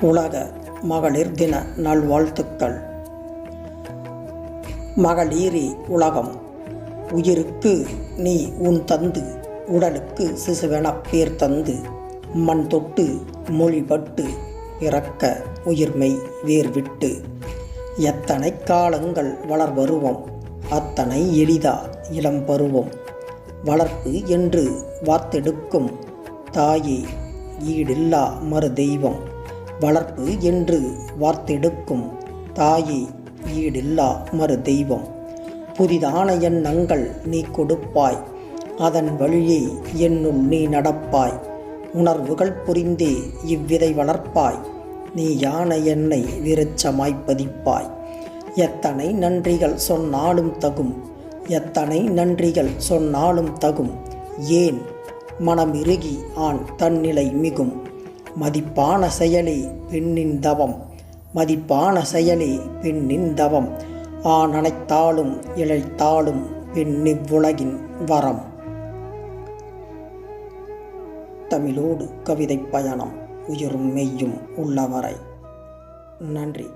உலக மகளிர் தின நல்வாழ்த்துக்கள். மகளீரே உலகம் உயிருக்கு நீ உன் தந்து உடலுக்கு சிசுவெனப் பேர் தந்து மண் தொட்டு மொழிபட்டு இறக்க உயிர்மை வேர்விட்டு. எத்தனை காலங்கள் வளர் வருவோம் அத்தனை எளிதா இளம் பருவம். வளர்ப்பு என்று வாத்தெடுக்கும் தாயே ஈடில்லா மறு தெய்வம் வளர்ப்பு என்று வார்த்தெடுக்கும் தாயே ஈடில்லா மறு தெய்வம். புதிதான எண்ணங்கள் நீ கொடுப்பாய். அதன் வழியே என்னுள் நீ நடப்பாய். உணர்வுகள் புரிந்தே இவ்விதை வளர்ப்பாய். நீ யானை என்னை விருச்சமாய் பதிப்பாய். எத்தனை நன்றிகள் சொன்னாலும் தகும். எத்தனை நன்றிகள் சொன்னாலும் தகும். ஏன் மனமிருகி ஆண் தன்னிலை மிகும். மதிப்பான செயலே பெண்ணின் தவம் மதிப்பான செயலே பெண்ணின் தவம். ஆண் அனைத்தாலும் இழைத்தாலும் பெண்ணிவ்வுலகின் வரம். தமிழோடு கவிதை பயணம் உயிரும் மெய்யும் உள்ளவரை. நன்றி.